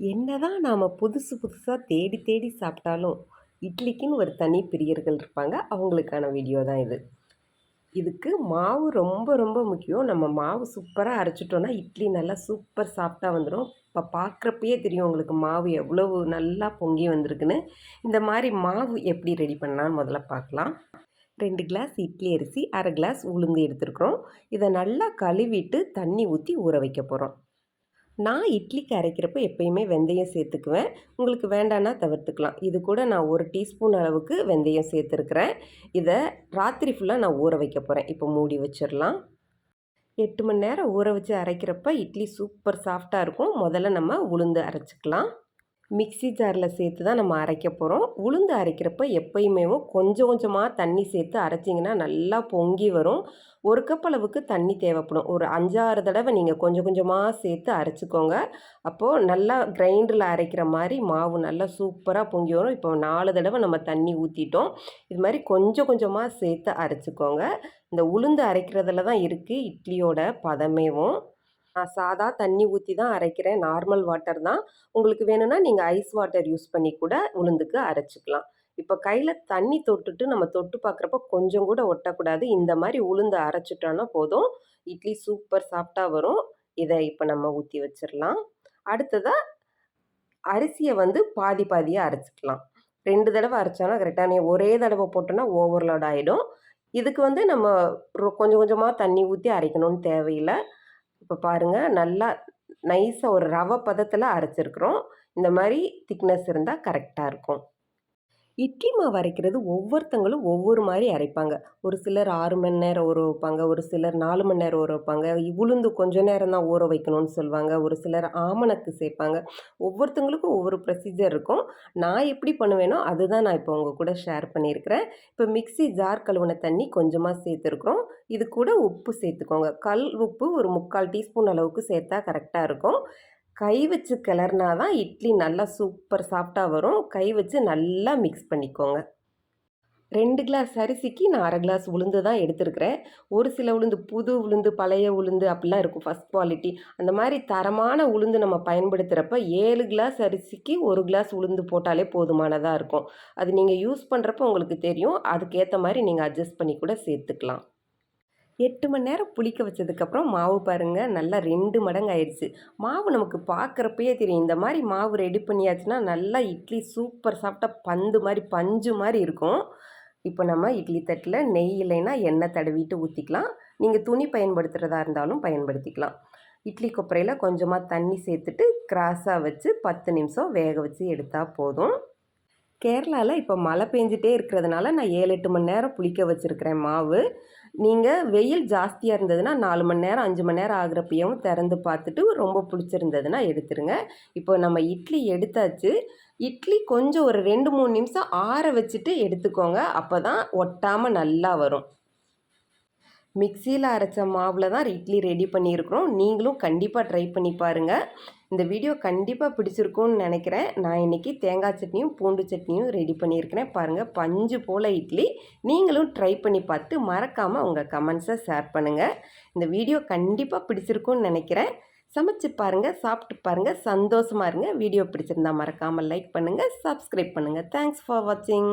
என்னதான் நாம் புதுசு புதுசாக தேடி தேடி சாப்பிட்டாலும் இட்லிக்குன்னு ஒரு தனி பிரியர்கள் இருப்பாங்க. அவங்களுக்கான வீடியோ தான் இது. இதுக்கு மாவு ரொம்ப ரொம்ப முக்கியம். நம்ம மாவு சூப்பராக அரைச்சிட்டோன்னா இட்லி நல்லா சூப்பர் சாஃப்டாக வந்துடும் இப்போ பார்க்குறப்பயே தெரியும் உங்களுக்கு மாவு எவ்வளவு நல்லா பொங்கி வந்திருக்குன்னு. இந்த மாதிரி மாவு எப்படி ரெடி பண்ணலான்னு முதல்ல பார்க்கலாம். ரெண்டு கிளாஸ் இட்லி அரிசி அரை கிளாஸ் உளுந்து எடுத்துருக்குறோம். இதை நல்லா கழுவிட்டு தண்ணி ஊற்றி ஊற வைக்க போகிறோம் நான் இட்லிக்கு அரைக்கிறப்போ எப்பயுமே வெந்தயம் சேர்த்துக்குவேன். உங்களுக்கு வேண்டான்னா தவிர்த்துக்கலாம். இது கூட நான் ஒரு டீஸ்பூன் அளவுக்கு வெந்தயம் சேர்த்துருக்குறேன். இதை ராத்திரி ஃபுல்லாக நான் ஊற வைக்க போகிறேன் இப்போ மூடி வச்சிடலாம் எட்டு மணி நேரம் ஊற வச்சு அரைக்கிறப்ப இட்லி சூப்பர் சாஃப்டாக இருக்கும். முதல்ல நம்ம உளுந்து அரைச்சிக்கலாம். மிக்சி ஜாரில் சேர்த்து தான் நம்ம அரைக்க போகிறோம் உளுந்து அரைக்கிறப்ப எப்பயுமே கொஞ்சம் கொஞ்சமாக தண்ணி சேர்த்து அரைச்சிங்கன்னா நல்லா பொங்கி வரும். ஒரு கப் அளவுக்கு தண்ணி தேவைப்படும். ஒரு அஞ்சாறு தடவை நீங்கள் கொஞ்சம் கொஞ்சமாக சேர்த்து அரைச்சிக்கோங்க. அப்போது நல்லா கிரைண்டரில் அரைக்கிற மாதிரி மாவு நல்லா சூப்பராக பொங்கி வரும். இப்போ நாலு தடவை நம்ம தண்ணி ஊற்றிட்டோம் இது மாதிரி கொஞ்சம் கொஞ்சமாக சேர்த்து அரைச்சிக்கோங்க. இந்த உளுந்து அரைக்கிறதுல தான் இருக்குது இட்லியோட பதமேவும். நான் சாதா தண்ணி ஊற்றி தான் அரைக்கிறேன். நார்மல் வாட்டர் தான். உங்களுக்கு வேணும்னா நீங்கள் ஐஸ் வாட்டர் யூஸ் பண்ணி கூட உளுந்துக்கு அரைச்சிக்கலாம். இப்போ கையில் தண்ணி தொட்டுட்டு நம்ம தொட்டு பார்க்குறப்ப கொஞ்சம் கூட ஒட்டக்கூடாது. இந்த மாதிரி உளுந்து அரைச்சிட்டோன்னா போதும். இட்லி சூப்பர் சாஃப்டாக வரும். இதை இப்போ நம்ம ஊற்றி வச்சிடலாம் அடுத்ததாக அரிசியை வந்து பாதி பாதியாக அரைச்சிக்கலாம். ரெண்டு தடவை அரைச்சோன்னா கரெக்டாக ஒரே தடவை போட்டோன்னா ஓவர்லோட் ஆகிடும் இதுக்கு வந்து நம்ம கொஞ்சம் கொஞ்சமாக தண்ணி ஊற்றி அரைக்கணும்னு தேவையில்லை. இப்போ பாருங்கள் நல்லா நைஸாக ஒரு ரவை பதத்தில் அரைச்சிருக்கிறோம். இந்த மாதிரி திக்னஸ் இருந்தால் கரெக்டாக இருக்கும். இட்லி மாவு அரைக்கிறது ஒவ்வொருத்தங்களும் ஒவ்வொரு மாதிரி அரைப்பாங்க. ஒரு சிலர் ஆறு மணி நேரம் ஊற வைப்பாங்க ஒரு சிலர் நாலு மணி நேரம் ஊற வைப்பாங்க. உளுந்து கொஞ்சம் நேரம் தான் ஊற வைக்கணும்னு சொல்லுவாங்க ஒரு சிலர் ஆமணக்கு சேர்ப்பாங்க. ஒவ்வொருத்தங்களுக்கும் ஒவ்வொரு ப்ரொசீஜர் இருக்கும். நான் எப்படி பண்ணுவேனோ அதுதான் நான் இப்போ உங்கள் கூட ஷேர் பண்ணியிருக்கிறேன். இப்போ மிக்சி ஜார் கழுவுன தண்ணி கொஞ்சமாக சேர்த்துருக்குறோம். இது கூட உப்பு சேர்த்துக்கோங்க. கல் உப்பு ஒரு முக்கால் டீஸ்பூன் அளவுக்கு சேர்த்தா கரெக்டாக இருக்கும். கை வச்சு கிளறினா தான் இட்லி நல்லா சூப்பர் சாஃப்டாக வரும். கை வச்சு நல்லா மிக்ஸ் பண்ணிக்கோங்க. ரெண்டு கிளாஸ் அரிசிக்கு நான் அரை கிளாஸ் உளுந்து தான் எடுத்துருக்கிறேன். ஒரு சில உளுந்து புது உளுந்து பழைய உளுந்து அப்படிலாம் இருக்கும். ஃபஸ்ட் குவாலிட்டி அந்த மாதிரி தரமான உளுந்து நம்ம பயன்படுத்துகிறப்ப ஏழு கிளாஸ் அரிசிக்கு ஒரு கிளாஸ் உளுந்து போட்டாலே போதுமானதாக இருக்கும். அது நீங்கள் யூஸ் பண்ணுறப்ப உங்களுக்கு தெரியும். அதுக்கேற்ற மாதிரி நீங்கள் அட்ஜஸ்ட் பண்ணி கூட சேர்த்துக்கலாம். எட்டு மணி நேரம் புளிக்க வச்சதுக்கப்புறம் மாவு பாருங்கள் நல்லா ரெண்டு மடங்கு ஆயிடுச்சு. மாவு நமக்கு பார்க்குறப்பயே தெரியும். இந்த மாதிரி மாவு ரெடி பண்ணியாச்சுன்னா நல்லா இட்லி சூப்பர் சாப்பிட்டா பந்து மாதிரி பஞ்சு மாதிரி இருக்கும். இப்போ நம்ம இட்லி தட்டில் நெய் இல்லைன்னா எண்ணெய் தடவிட்டு ஊற்றிக்கலாம் நீங்கள் துணி பயன்படுத்துகிறதா இருந்தாலும் பயன்படுத்திக்கலாம். இட்லி கொப்பரையில் கொஞ்சமாக தண்ணி சேர்த்துட்டு கிராஸாக வச்சு பத்து நிமிஷம் வேக வச்சு எடுத்தால் போதும். கேரளாவில் இப்போ மழை பெஞ்சிட்டே இருக்கிறதுனால நான் ஏழு எட்டு மணி நேரம் புளிக்க வச்சுருக்கிறேன் மாவு. நீங்கள் வெயில் ஜாஸ்தியாக இருந்ததுன்னா நாலு மணி நேரம் அஞ்சு மணி நேரம் ஆகிறப்பையும் திறந்து பார்த்துட்டு ரொம்ப பிடிச்சிருந்ததுன்னா எடுத்துருங்க. இப்போ நம்ம இட்லி எடுத்தாச்சு. இட்லி கொஞ்சம் ஒரு ரெண்டு மூணு நிமிஷம் ஆற வச்சுட்டு எடுத்துக்கோங்க. அப்போ தான் ஒட்டாமல் நல்லா வரும். மிக்சியில் அரைச்ச மாவில் தான் இட்லி ரெடி பண்ணியிருக்கிறோம். நீங்களும் கண்டிப்பாக ட்ரை பண்ணி பாருங்கள் இந்த வீடியோ கண்டிப்பாக பிடிச்சிருக்கும்னு நினைக்கிறேன். நான் இன்றைக்கி தேங்காய் சட்னியும் பூண்டு சட்னியும் ரெடி பண்ணியிருக்கிறேன். பாருங்கள் பஞ்சு போல் இட்லி. நீங்களும் ட்ரை பண்ணி பார்த்து மறக்காமல் உங்கள் கமெண்ட்ஸை ஷேர் பண்ணுங்கள் இந்த வீடியோ கண்டிப்பாக பிடிச்சிருக்கும்னு நினைக்கிறேன். சமைச்சு பாருங்கள் சாப்பிட்டு பாருங்கள் சந்தோஷமாக இருங்க. வீடியோ பிடிச்சிருந்தா மறக்காமல் லைக் பண்ணுங்கள் சப்ஸ்கிரைப் பண்ணுங்கள் தேங்க்ஸ் ஃபார் வாட்சிங்